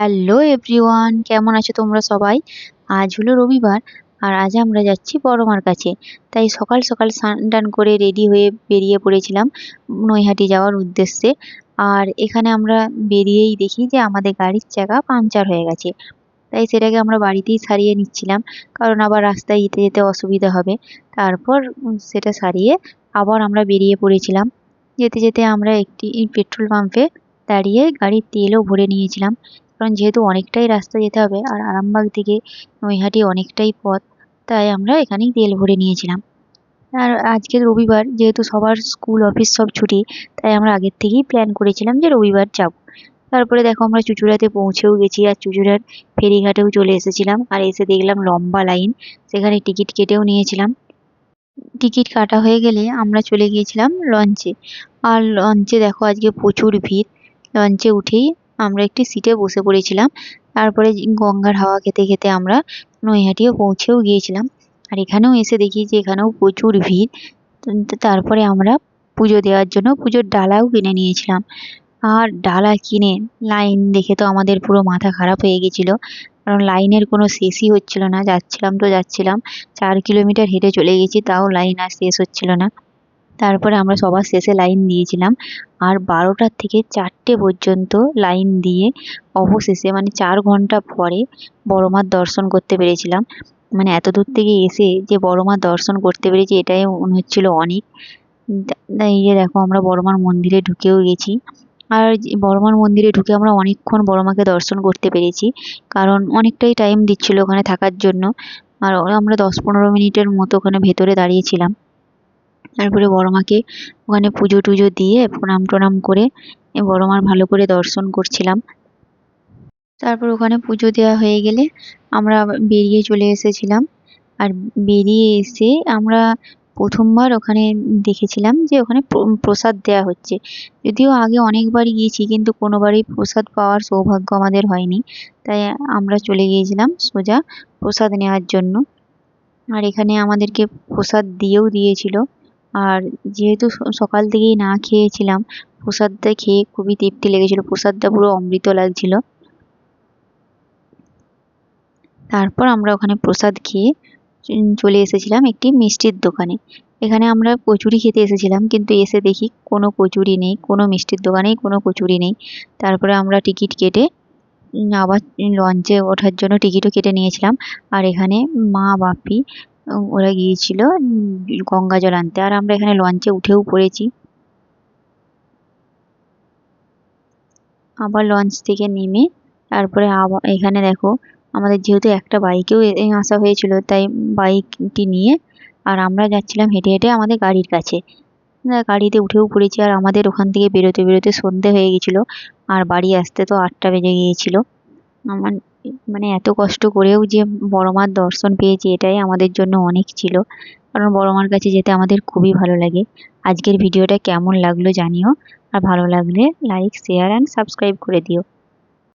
Hello everyone কেমন আছো তোমরা সবাই? আজ হলো রবিবার আর আজ আমরা যাচ্ছি বড় মার কাছে। তাই সকাল সকাল স্নান করে রেডি হয়ে বেরিয়ে পড়েছিলাম নৈহাটি যাওয়ার উদ্দেশ্যে। আর এখানে আমরা বেরিয়েই দেখি যে আমাদের গাড়ির চাকা পাংচার হয়ে গেছে। তাই সেটাকে আমরা বাড়িতেই সারিয়ে নিচ্ছিলাম, কারণ আবার রাস্তায় যেতে যেতে অসুবিধা হবে। তারপর সেটা সারিয়ে আবার আমরা বেরিয়ে পড়েছিলাম। যেতে যেতে আমরা একটি পেট্রোল পাম্পে দাঁড়িয়ে গাড়ির তেলও ভরে নিয়েছিলাম। কারণ যেহেতু অনেকটাই রাস্তা যেতে হবে আর আরামবাগ থেকে নৈহাটি অনেকটাই পথ, তাই আমরা এখানেই তেল ভরে নিয়েছিলাম। আর আজকে রবিবার, যেহেতু সবার স্কুল, অফিস সব ছুটি, তাই আমরা আগের থেকেই প্ল্যান করেছিলাম যে রবিবার যাব। তারপরে দেখো আমরা চুচুড়াতে পৌঁছেও গেছি আর চুচুড়ার ফেরিঘাটেও চলে এসেছিলাম আর এসে দেখলাম লম্বা লাইন, সেখানে টিকিট কেটেও নিয়েছিলাম। টিকিট কাটা হয়ে গেলে আমরা চলে গিয়েছিলাম লঞ্চে আর লঞ্চে দেখো আজকে প্রচুর ভিড়। লঞ্চে উঠেই আমরা একটি সিটে বসে পড়েছিলাম। তারপরে গঙ্গার হাওয়া খেতে খেতে আমরা নৈহাটিও পৌঁছেও গিয়েছিলাম। আর এখানেও এসে দেখি যে এখানেও প্রচুর ভিড়। তারপরে আমরা পুজো দেওয়ার জন্য পুজোর ডালাও কিনে নিয়েছিলাম। আর ডালা কিনে লাইন দেখে তো আমাদের পুরো মাথা খারাপ হয়ে গেছিল। কারণ লাইনের কোনো শেষই হচ্ছিল না। যাচ্ছিলাম তো যাচ্ছিলাম। চার কিলোমিটার হেঁটে চলে গেছি, তাও লাইন আর শেষ হচ্ছিল না। তারপরে আমরা সবার শেষে লাইন দিয়েছিলাম আর বারোটার থেকে চারটে পর্যন্ত লাইন দিয়ে অবশেষে মানে চার ঘণ্টা পরে বড় মার দর্শন করতে পেরেছিলাম। মানে এত দূর থেকে এসে যে বড় মার দর্শন করতে পেরেছি, এটাই মনে হচ্ছিল অনেক। এই যে দেখো আমরা বড় মার মন্দিরে ঢুকেও গেছি। আর বড় মার মন্দিরে ঢুকে আমরা অনেকক্ষণ বড় মাকে দর্শন করতে পেরেছি। কারণ অনেকটাই টাইম দিচ্ছিল ওখানে থাকার জন্য। আর আমরা দশ পনেরো মিনিটের মতো ওখানে ভেতরে দাঁড়িয়েছিলাম। তারপরে বড় মাকে ওখানে পুজো টুজো দিয়ে প্রণাম টনাম করে বড় মার ভালো করে দর্শন করছিলাম। তারপর ওখানে পুজো দেওয়া হয়ে গেলে আমরা বেরিয়ে চলে এসেছিলাম। আর বেরিয়ে এসে আমরা প্রথমবার ওখানে দেখেছিলাম যে ওখানে প্রসাদ দেওয়া হচ্ছে। যদিও আগে অনেকবারই গিয়েছি কিন্তু কোনোবারই প্রসাদ পাওয়ার সৌভাগ্য আমাদের হয়নি। তাই আমরা চলে গিয়েছিলাম সোজা প্রসাদ নেওয়ার জন্য। আর এখানে আমাদেরকে প্রসাদ দিয়েও দিয়েছিল। আর যেহেতু সকাল থেকেই না খেয়েছিলাম, প্রসাদটা খেয়ে খুবই তৃপ্তি লেগেছিলো। প্রসাদটা পুরো অমৃত লাগছিল। তারপর আমরা ওখানে প্রসাদ খেয়ে চলে এসেছিলাম একটি মিষ্টির দোকানে। এখানে আমরা কচুরি খেতে এসেছিলাম, কিন্তু এসে দেখি কোনো কচুরি নেই, কোনো মিষ্টির দোকানেই কোনো কচুরি নেই। তারপরে আমরা টিকিট কেটে আবার লঞ্চে ওঠার জন্য টিকিটও কেটে নিয়েছিলাম। আর এখানে মা বাপি ওরা গিয়েছিল গঙ্গা জল আনতে আর আমরা এখানে লঞ্চে উঠেও পড়েছি। আবার লঞ্চ থেকে নেমে তারপরে আবার এখানে দেখো, আমাদের যেহেতু একটা বাইকেও আসা হয়েছিল, তাই বাইকটি নিয়ে আর আমরা যাচ্ছিলাম হেঁটে হেঁটে আমাদের গাড়ির কাছে। গাড়িতে উঠেও পড়েছি আর আমাদের ওখান থেকে বেরোতে বেরোতে সন্ধে হয়ে গেছিল। আর বাড়ি আসতে তো আটটা বেজে গিয়েছিল। আমার মানে এত কষ্ট করেও যে বড় মার দর্শন পেয়েছি, এটাই আমাদের জন্য অনেক ছিল। কারণ বড় মার কাছে যেতে আমাদের খুবই ভালো লাগে। আজকের ভিডিওটা কেমন লাগল জানিও। আর ভালো লাগলে লাইক শেয়ার অ্যান্ড সাবস্ক্রাইব করে দিও।